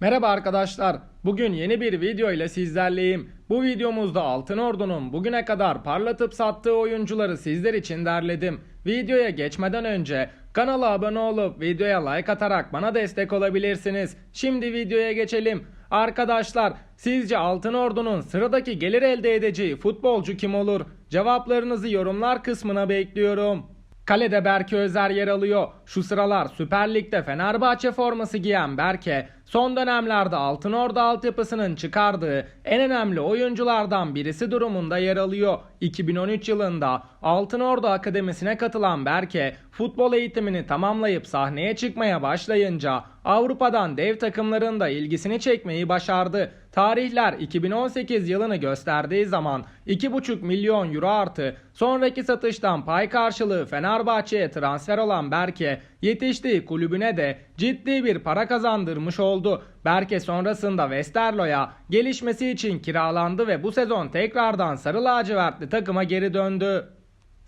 Merhaba arkadaşlar. Bugün yeni bir video ile sizlerleyim. Bu videomuzda Altın Ordu'nun bugüne kadar parlatıp sattığı oyuncuları sizler için derledim. Videoya geçmeden önce kanala abone olup videoya like atarak bana destek olabilirsiniz. Şimdi videoya geçelim. Arkadaşlar sizce Altın Ordu'nun sıradaki gelir elde edeceği futbolcu kim olur? Cevaplarınızı yorumlar kısmına bekliyorum. Kalede Berke Özer yer alıyor. Şu sıralar Süper Lig'de Fenerbahçe forması giyen Berke, son dönemlerde Altınordu altyapısının çıkardığı en önemli oyunculardan birisi durumunda yer alıyor. 2013 yılında Altınordu Akademisi'ne katılan Berke, futbol eğitimini tamamlayıp sahneye çıkmaya başlayınca Avrupa'dan dev takımlarında ilgisini çekmeyi başardı. Tarihler 2018 yılını gösterdiği zaman 2,5 milyon euro artı sonraki satıştan pay karşılığı Fenerbahçe'ye transfer olan Berke yetiştiği kulübüne de ciddi bir para kazandırmış oldu. Berke sonrasında Westerlo'ya gelişmesi için kiralandı ve bu sezon tekrardan Sarı Lacivertli takıma geri döndü.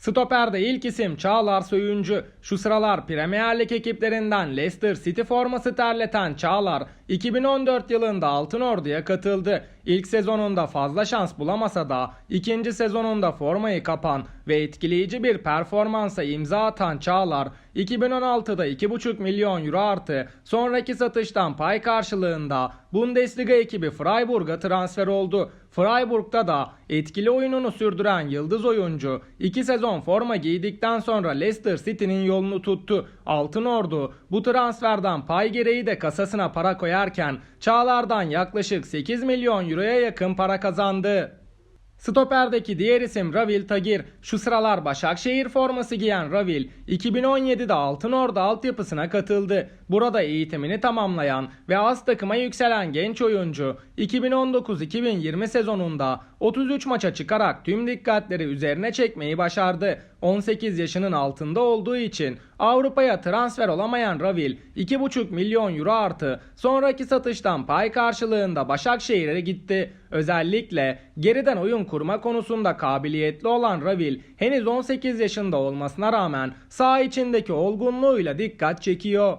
Stoper'de ilk isim Çağlar Söyüncü. Şu sıralar Premier Lig ekiplerinden Leicester City forması terleten Çağlar 2014 yılında Altınordu'ya katıldı. İlk sezonunda fazla şans bulamasa da ikinci sezonunda formayı kapan ve etkileyici bir performansa imza atan Çağlar 2016'da 2,5 milyon euro artı sonraki satıştan pay karşılığında Bundesliga ekibi Freiburg'a transfer oldu. Freiburg'da da etkili oyununu sürdüren yıldız oyuncu 2 sezon forma giydikten sonra Leicester City'nin yolunu tuttu. Altın Ordu bu transferden pay gereği de kasasına para koyarken Çağlar'dan yaklaşık 8 milyon euroya yakın para kazandı. Stoper'deki diğer isim Ravil Tagir. Şu sıralar Başakşehir forması giyen Ravil, 2017'de Altınordu altyapısına katıldı. Burada eğitimini tamamlayan ve az takıma yükselen genç oyuncu, 2019-2020 sezonunda 33 maça çıkarak tüm dikkatleri üzerine çekmeyi başardı. 18 yaşının altında olduğu için Avrupa'ya transfer olamayan Ravil 2,5 milyon euro artı sonraki satıştan pay karşılığında Başakşehir'e gitti. Özellikle geriden oyun kurma konusunda kabiliyetli olan Ravil henüz 18 yaşında olmasına rağmen saha içindeki olgunluğuyla dikkat çekiyor.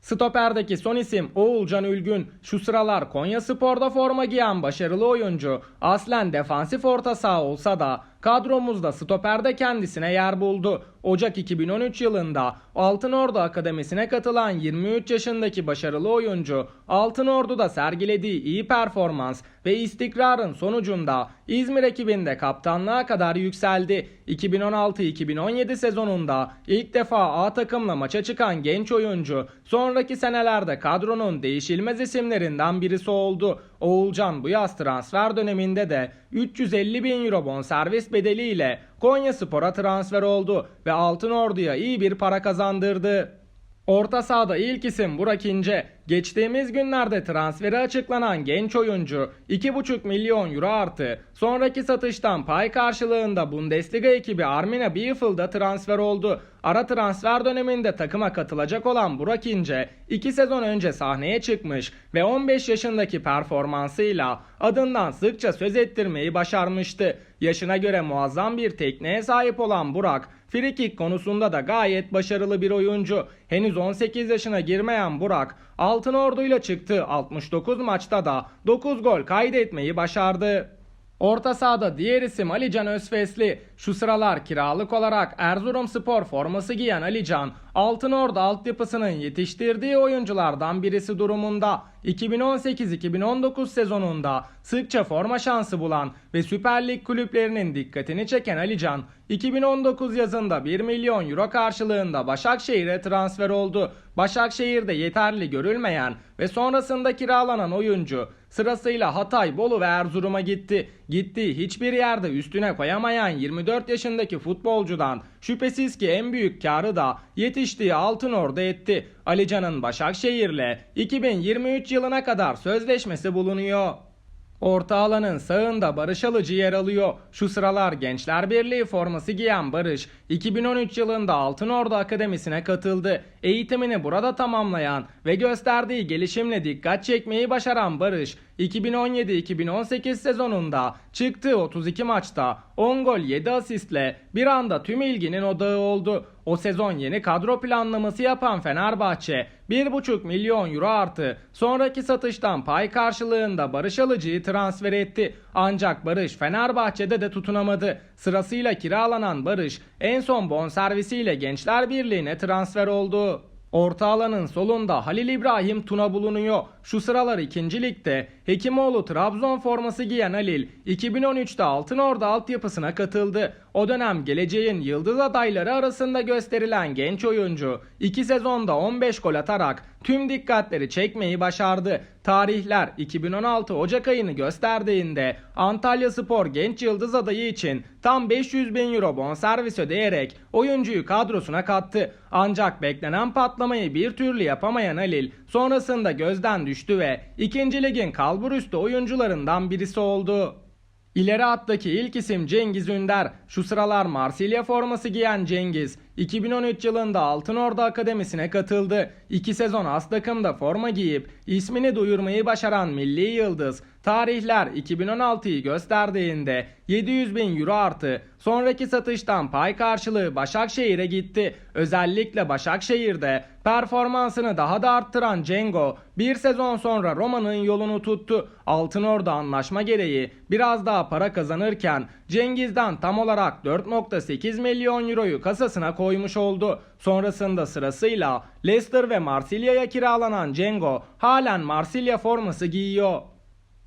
Stoperdeki son isim Oğulcan Ülgün. Şu sıralar Konya Spor'da forma giyen başarılı oyuncu. Aslen defansif orta saha olsa da kadromuzda stoperde kendisine yer buldu. Ocak 2013 yılında Altınordu Akademisi'ne katılan 23 yaşındaki başarılı oyuncu Altınordu'da sergilediği iyi performans ve istikrarın sonucunda İzmir ekibinde kaptanlığa kadar yükseldi. 2016-2017 sezonunda ilk defa A takımla maça çıkan genç oyuncu sonraki senelerde kadronun değişilmez isimlerinden birisi oldu. Oğulcan bu yaz transfer döneminde de 350 bin euro bonservis bedeliyle Konya Spor'a transfer oldu ve Altın Ordu'ya iyi bir para kazandırdı. Orta sahada ilk isim Burak İnce. Geçtiğimiz günlerde transferi açıklanan genç oyuncu 2,5 milyon euro artı sonraki satıştan pay karşılığında Bundesliga ekibi Arminia Bielefeld'a transfer oldu. Ara transfer döneminde takıma katılacak olan Burak İnce 2 sezon önce sahneye çıkmış ve 15 yaşındaki performansıyla adından sıkça söz ettirmeyi başarmıştı. Yaşına göre muazzam bir tekneye sahip olan Burak Frikik konusunda da gayet başarılı bir oyuncu. Henüz 18 yaşına girmeyen Burak Altın Ordu'yla çıktı 69 maçta da 9 gol kaydetmeyi başardı. Orta sahada diğer isim Alican Özfesli. Şu sıralar kiralık olarak Erzurum Spor forması giyen Alican, Altınordu altyapısının yetiştirdiği oyunculardan birisi durumunda. 2018-2019 sezonunda sıkça forma şansı bulan ve Süper Lig kulüplerinin dikkatini çeken Alican, 2019 yazında 1 milyon euro karşılığında Başakşehir'e transfer oldu. Başakşehir'de yeterli görülmeyen ve sonrasında kiralanan oyuncu sırasıyla Hatay, Bolu ve Erzurum'a gitti. Gittiği hiçbir yerde üstüne koyamayan 24 yaşındaki futbolcudan şüphesiz ki en büyük karı da yetiştiği Altınordu etti. Alican'ın Başakşehir'le 2023 yılına kadar sözleşmesi bulunuyor. Orta alanın sağında Barış Alıcı yer alıyor. Şu sıralar Gençler Birliği forması giyen Barış, 2013 yılında Altınordu Akademisi'ne katıldı. Eğitimini burada tamamlayan ve gösterdiği gelişimle dikkat çekmeyi başaran Barış, 2017-2018 sezonunda çıktığı 32 maçta 10 gol 7 asistle bir anda tüm ilginin odağı oldu. O sezon yeni kadro planlaması yapan Fenerbahçe 1,5 milyon euro artı sonraki satıştan pay karşılığında Barış Alıcı'yı transfer etti. Ancak Barış Fenerbahçe'de de tutunamadı. Sırasıyla kiralanan Barış en son bonservisiyle Gençler Birliği'ne transfer oldu. Orta alanın solunda Halil İbrahim Tuna bulunuyor. Şu sıralar 2. ligde Hekimoğlu Trabzon forması giyen Halil 2013'te Altınordu altyapısına katıldı. O dönem geleceğin yıldız adayları arasında gösterilen genç oyuncu 2 sezonda 15 gol atarak tüm dikkatleri çekmeyi başardı. Tarihler 2016 Ocak ayını gösterdiğinde Antalya Spor genç yıldız adayı için tam 500 bin euro bonservis ödeyerek oyuncuyu kadrosuna kattı. Ancak beklenen patlamayı bir türlü yapamayan Halil sonrasında gözden düştü ve 2. ligin kalburüstü oyuncularından birisi oldu. İleri hattaki ilk isim Cengiz Ünder. Şu sıralar Marsilya forması giyen Cengiz 2013 yılında Altınordu Akademisi'ne katıldı. İki sezon as takımda forma giyip ismini duyurmayı başaran milli yıldız tarihler 2016'yı gösterdiğinde 700 bin euro artı sonraki satıştan pay karşılığı Başakşehir'e gitti. Özellikle Başakşehir'de performansını daha da arttıran Cengo bir sezon sonra Roma'nın yolunu tuttu. Altınordu anlaşma gereği biraz daha para kazanırken Cengiz'den tam olarak 4.8 milyon euroyu kasasına koymuş oldu. Sonrasında sırasıyla Leicester ve Marsilya'ya kiralanan Cengo halen Marsilya forması giyiyor.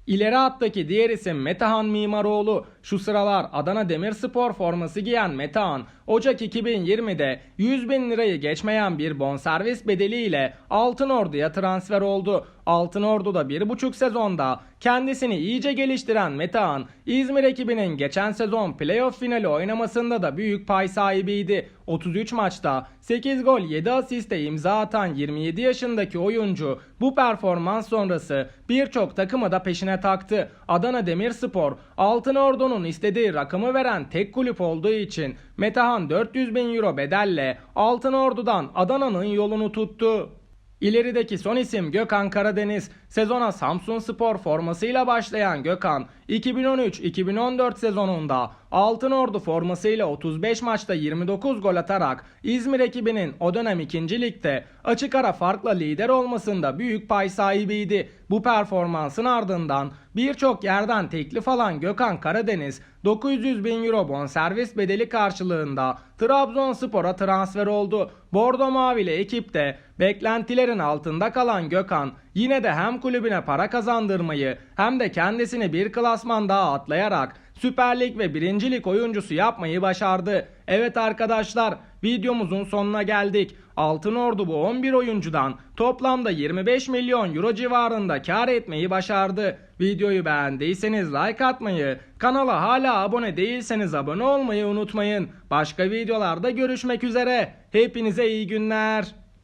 İleri hattaki diğer isim Metehan Mimaroğlu. Şu sıralar Adana Demirspor forması giyen Metehan, Ocak 2020'de 100 bin lirayı geçmeyen bir bonservis bedeliyle Altınordu'ya transfer oldu. Altınordu'da 1,5 sezonda kendisini iyice geliştiren Metehan, İzmir ekibinin geçen sezon playoff finali oynamasında da büyük pay sahibiydi. 33 maçta 8 gol 7 asiste imza atan 27 yaşındaki oyuncu bu performans sonrası birçok takımı da peşine taktı. Adana Demirspor Altınordu'nun istediği rakamı veren tek kulüp olduğu için Metehan 400 bin euro bedelle Altınordu'dan Adana'nın yolunu tuttu. İlerideki son isim Gökhan Karadeniz. Sezona Samsun Spor formasıyla başlayan Gökhan 2013-2014 sezonunda Altınordu formasıyla 35 maçta 29 gol atarak İzmir ekibinin o dönem 2. ligde açık ara farkla lider olmasında büyük pay sahibiydi. Bu performansın ardından birçok yerden teklif alan Gökhan Karadeniz 900 bin euro bonservis bedeli karşılığında Trabzonspor'a transfer oldu. Bordo Mavili ekipte beklentilerin altında kalan Gökhan yine de hem kulübüne para kazandırmayı hem de kendisini bir klasman daha atlayarak Süper Lig ve 1. Lig oyuncusu yapmayı başardı. Evet arkadaşlar videomuzun sonuna geldik. Altınordu bu 11 oyuncudan toplamda 25 milyon euro civarında kar etmeyi başardı. Videoyu beğendiyseniz like atmayı, kanala hala abone değilseniz abone olmayı unutmayın. Başka videolarda görüşmek üzere. Hepinize iyi günler.